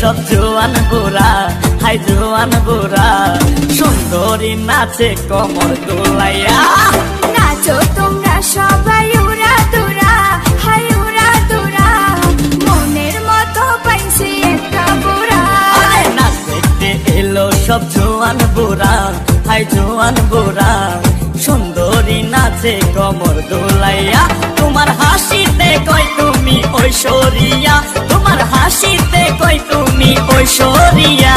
সব জোয়ান বুড়া হাই জোয়ান বুড়া সুন্দরী নাচে কমর দোলাইয়া নাচো তোমরা সবাই উড়া দুরা হাই উড়া দুরা মনের মতো পাইছি একটা বুড়া নাচ দেখতে এলো সব জোয়ান বুড়া হাই জোয়ান বুড়া সুন্দরী নাচে কমর দোলাইয়া। তোমার হাসিতে কই তুমি ঐশ্বরিয়া। তোমার হাসিতে কই তুমি ঐশ্বরিয়া।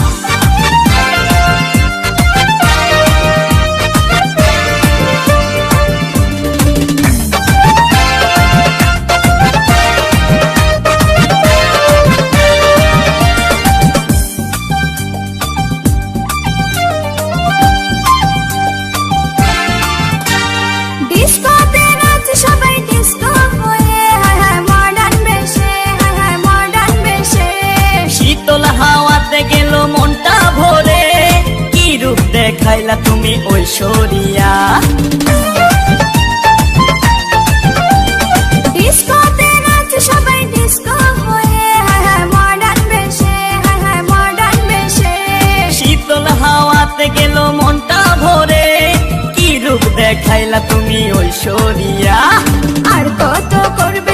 শীতল হাওয়াতে গেল মনটা ভরে। কি রূপ দেখাইলা তুমি ঐশ্বরিয়া গেল মনটা ভরে। কি রূপ দেখাইলা তুমি ঐশ্বরিয়া আর কত করবে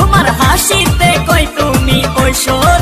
তোমার হাসিতে কই তুমি ঐশ্বরিয়া